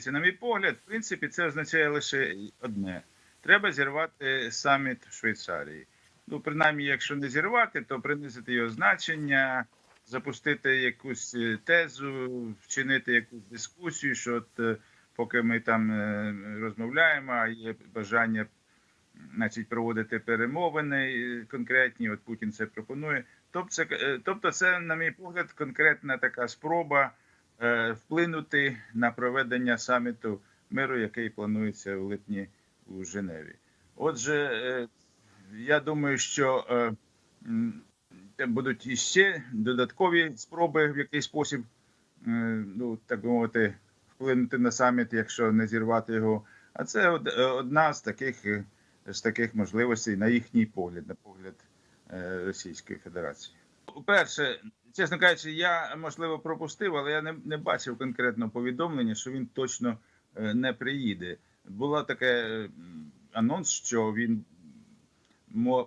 Дивіться, на мій погляд, в принципі, це означає лише одне: треба зірвати саміт в Швейцарії. Ну, принаймні, якщо не зірвати, то принизити його значення, запустити якусь е, тезу, вчинити якусь дискусію, що от е, поки ми там е, розмовляємо, а є бажання значить, проводити перемовини конкретні. От Путін це пропонує. Тобто, це, тобто, це, на мій погляд, конкретна така спроба вплинути на проведення саміту миру, який планується в липні у Женеві. Отже, е, я думаю, що е, будуть іще додаткові спроби в якийсь спосіб, е, ну так би мовити, вплинути на саміт, якщо не зірвати його. А це е, одна з таких е, з таких можливостей на їхній погляд, на погляд е, Російської Федерації. Перше, чесно кажучи, я можливо пропустив, але я не, не бачив конкретного повідомлення, що він точно е, не приїде. Була таке е, анонс, що він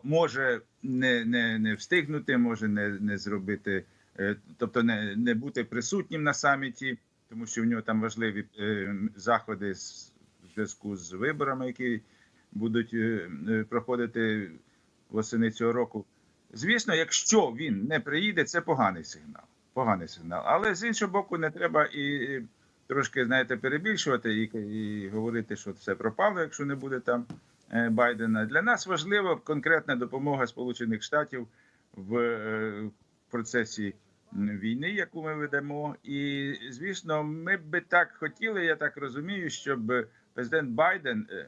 може не, не, не встигнути, може не, не зробити, е, тобто не, не бути присутнім на саміті, тому що в нього там важливі заходи з зв'язку з виборами, які будуть проходити восени цього року. Звісно, якщо він не приїде, це поганий сигнал. Поганий сигнал. Але з іншого боку, не треба і трошки, знаєте, перебільшувати і, і говорити, що все пропало, якщо не буде там е, Байдена. Для нас важлива конкретна допомога Сполучених Штатів в е, процесі війни, яку ми ведемо. І звісно, ми би так хотіли, я так розумію, щоб президент Байден е,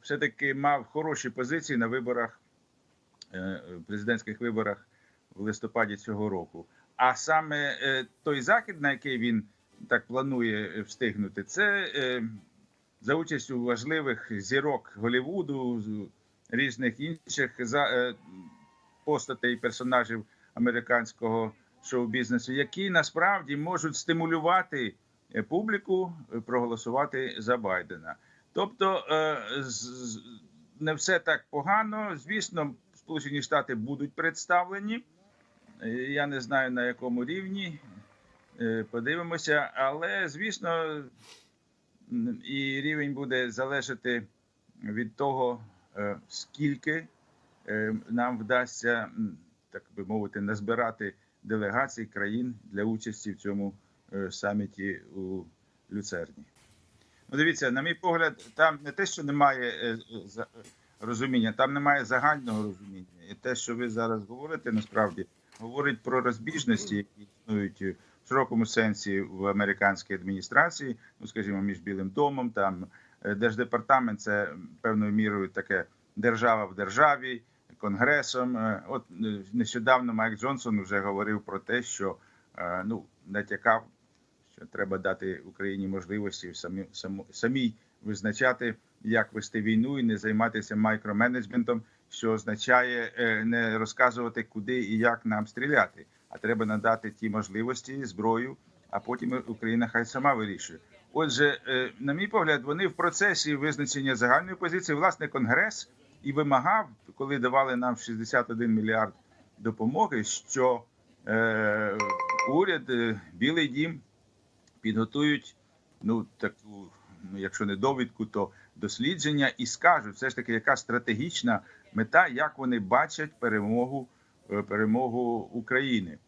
все-таки мав хороші позиції на виборах, президентських виборах в листопаді цього року. А саме е, той захід, на який він так планує е, встигнути, це е, за участю важливих зірок Голлівуду, з- різних інших е, постатей персонажів американського шоу-бізнесу, які насправді можуть стимулювати е, публіку е, проголосувати за Байдена. Тобто е, не все так погано. Звісно, Сполучені Штати будуть представлені. Е, Я не знаю на якому рівні. Е, Подивимося, але звісно, і рівень буде залежати від того, е, скільки нам вдасться, так би мовити, назбирати делегацій країн для участі в цьому саміті у Люцерні. Ну, дивіться, на мій погляд, там не те, що немає за- розуміння, там немає загального розуміння. І те, що ви зараз говорите, насправді говорить про розбіжності, які існують в широкому сенсі в американській адміністрації, ну скажімо, між Білим домом, там е, держдепартамент це певною мірою таке держава в державі, конгресом. Е, От е, нещодавно Майк Джонсон вже говорив про те, що ну натякав що треба дати Україні можливості самі, самій визначати, як вести війну і не займатися майкроменеджментом, що означає е, не розказувати, куди і як нам стріляти, а треба надати ті можливості, зброю, а потім Україна хай сама вирішує. Отже, е, на мій погляд, вони в процесі визначення загальної позиції, власне, конгрес і вимагав, коли давали нам 61 мільярд допомоги, що е, уряд, е, Білий Дім підготують ну таку, якщо не довідку, то дослідження і скажуть все ж таки, яка стратегічна мета, як вони бачать перемогу, е, перемогу України.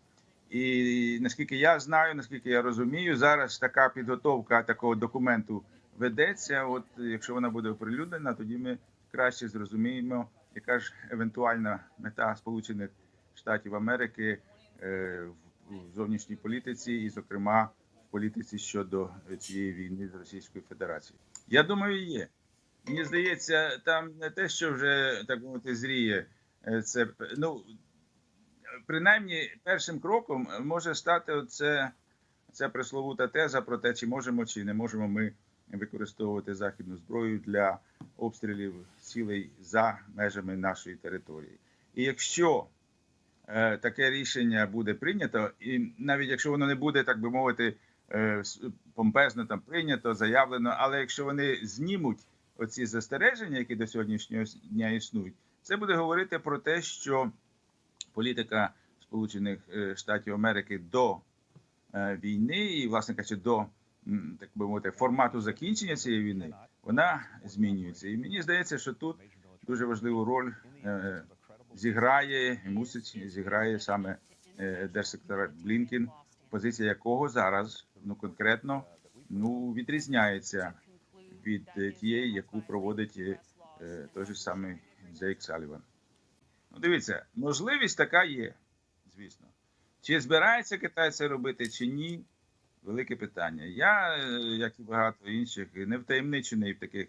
І наскільки я знаю, наскільки я розумію, зараз така підготовка такого документу ведеться. От якщо вона буде оприлюднена, тоді ми краще зрозуміємо, яка ж евентуальна мета Сполучених Штатів Америки е, в зовнішній політиці, і, зокрема, політиці щодо цієї війни з Російською Федерацією. Я думаю, є. Мені здається, там не те, що вже так мовити, зріє. е, Це ну принаймні першим кроком може стати оце, ця пресловута теза про те, чи можемо чи не можемо ми використовувати західну зброю для обстрілів цілей за межами нашої території. І якщо е, таке рішення буде прийнято, і навіть якщо воно не буде, так би мовити, помпезно там прийнято, заявлено, але якщо вони знімуть оці застереження, які до сьогоднішнього дня існують, це буде говорити про те, що політика Сполучених е, Штатів Америки до е, війни і, власне кажучи, до так би мовити, формату закінчення цієї війни, вона змінюється. І мені здається, що тут дуже важливу роль е, зіграє мусить зіграє саме е, держсекретар Блінкін, позиція якого зараз ну конкретно ну відрізняється від тієї, яку проводить е, той же самий Джейк Саліван. Ну, дивіться, можливість така є, звісно. Чи збирається Китай це робити, чи ні? Велике питання. Я, е, як і багато інших, не втаємничений в таких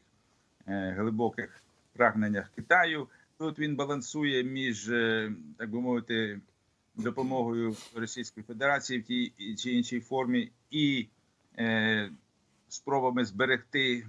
е, глибоких прагненнях Китаю. Тут він балансує між, так би мовити, допомогою Російської Федерації в тій чи іншій формі і е, спробами зберегти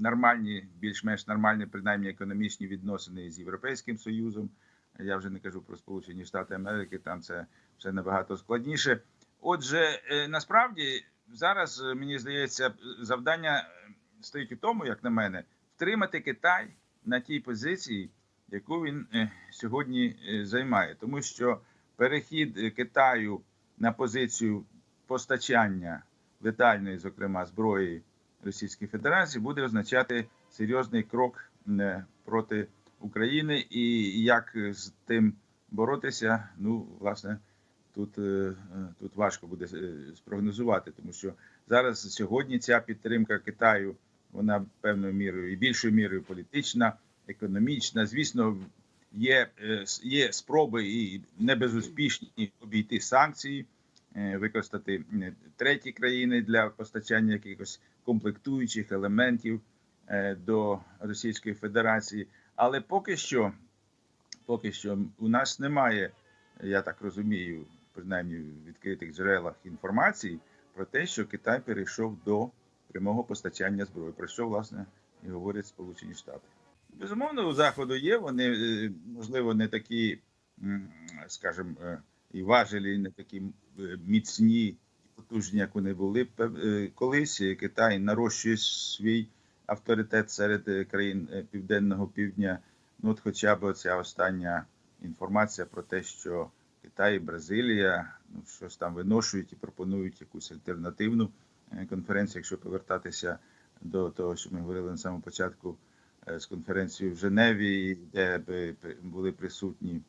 нормальні, більш-менш нормальні, принаймні економічні відносини з Європейським Союзом. Я вже не кажу про Сполучені Штати Америки, там це все набагато складніше. Отже, е, насправді зараз е, мені здається, завдання е, стоїть у тому, як на мене, втримати Китай на тій позиції, яку він е, сьогодні займає, тому що перехід е, Китаю на позицію постачання летальної, зокрема зброї Російської Федерації, буде означати серйозний крок е, проти України, і як з тим боротися, ну власне. Тут, е, е, тут важко буде е, спрогнозувати, тому що зараз сьогодні ця підтримка Китаю, вона певною мірою і більшою мірою політична, економічна. Звісно, є, е, є спроби і не безуспішні обійти санкції, е, використати е, треті країни для постачання якихось комплектуючих елементів до Російської Федерації. Але поки що, поки що у нас немає, я так розумію, принаймні в відкритих джерелах інформації про те, що Китай перейшов до прямого постачання зброї, про що власне і говорять Сполучені Штати. Безумовно, у заходу є. Вони е, можливо не такі, скажімо, е, і важелі, не такі міцні потужні, як вони були е, колись. Китай нарощує свій авторитет серед країн південного півдня. Ну, от хоча б ця остання інформація про те, що Китай і Бразилія ну, щось там виношують і пропонують якусь альтернативну конференцію, якщо повертатися до того, що ми говорили на самому початку з конференцією в Женеві, де були присутні,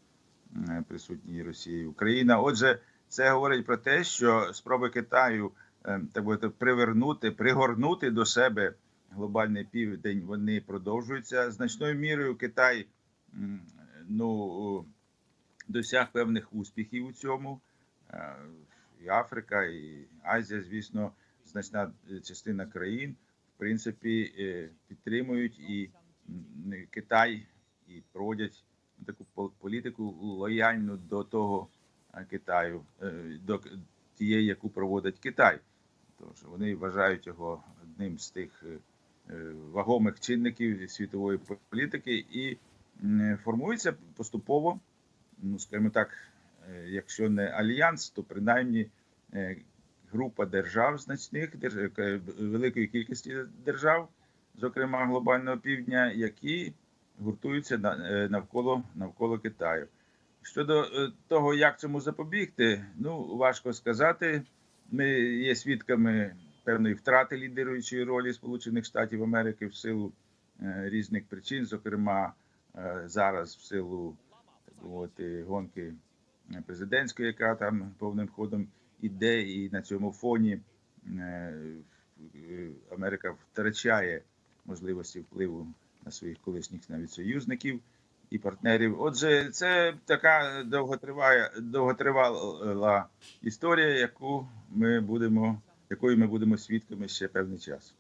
е, присутні Росія і Україна. Отже, це говорить про те, що спроби Китаю е, так би привернути, пригорнути до себе глобальний південь, вони продовжуються значною мірою. Китай ну досяг певних успіхів у цьому. Е, І Африка, і Азія, звісно, значна е, частина країн, в принципі, е, підтримують і Китай і проводять таку політику лояльну до того е, Китаю, е, до тієї, яку проводить Китай. Що вони вважають його одним з тих е, вагомих чинників світової політики і формується поступово ну скажімо так, якщо не альянс, то принаймні група держав значних великої кількості держав, зокрема глобального півдня, які гуртуються е, навколо навколо Китаю. Щодо е, того, як цьому запобігти, ну важко сказати. Ми є свідками певної втрати лідируючої ролі Сполучених Штатів Америки в силу е, різних причин, зокрема зараз в силу мовити, гонки президентської, яка там повним ходом іде, і на цьому фоні Америка втрачає можливості впливу на своїх колишніх навіть союзників і партнерів. Отже, це така довготриває, довготривала історія, яку ми будемо, якою ми будемо свідками ще певний час.